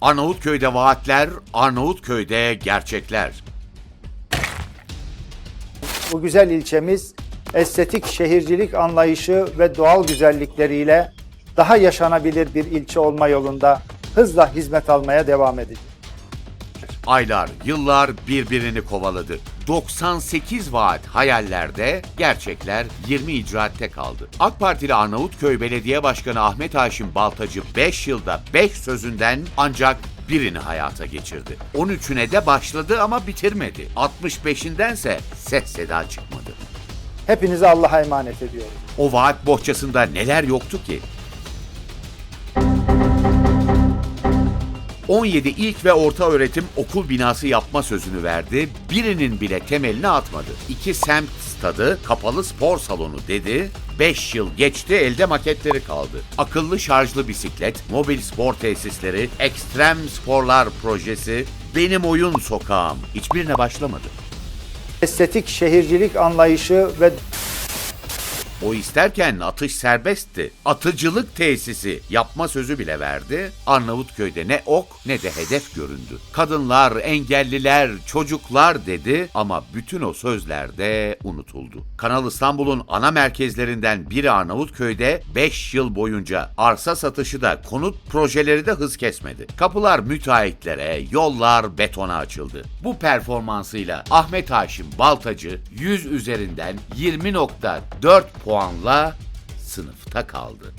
Arnavutköy'de vaatler, Arnavutköy'de gerçekler. Bu güzel ilçemiz estetik şehircilik anlayışı ve doğal güzellikleriyle daha yaşanabilir bir ilçe olma yolunda hızla hizmet almaya devam edecek. Aylar, yıllar birbirini kovaladı. 98 vaat hayallerde, gerçekler 20 icraatte kaldı. AK Partili Arnavutköy Belediye Başkanı Ahmet Haşim Baltacı 5 yılda 5 sözünden ancak birini hayata geçirdi. 13'üne de başladı ama bitirmedi. 65'indense ses seda çıkmadı. Hepinizi Allah'a emanet ediyorum. O vaat bohçasında neler yoktu ki? 17 ilk ve orta öğretim okul binası yapma sözünü verdi. Birinin bile temelini atmadı. İki semt stadı, kapalı spor salonu dedi. 5 yıl geçti elde maketleri kaldı. Akıllı şarjlı bisiklet, mobil spor tesisleri, ekstrem sporlar projesi, benim oyun sokağım hiçbirine başlamadı. Estetik şehircilik anlayışı ve O isterken atış serbestti. Atıcılık tesisi yapma sözü bile verdi. Arnavutköy'de ne ok ne de hedef göründü. Kadınlar, engelliler, çocuklar dedi ama bütün o sözler de unutuldu. Kanal İstanbul'un ana merkezlerinden biri Arnavutköy'de 5 yıl boyunca arsa satışı da konut projeleri de hız kesmedi. Kapılar müteahhitlere, yollar betona açıldı. Bu performansıyla Ahmet Haşim Baltacı 100 üzerinden 20.4 puanla sınıfta kaldı.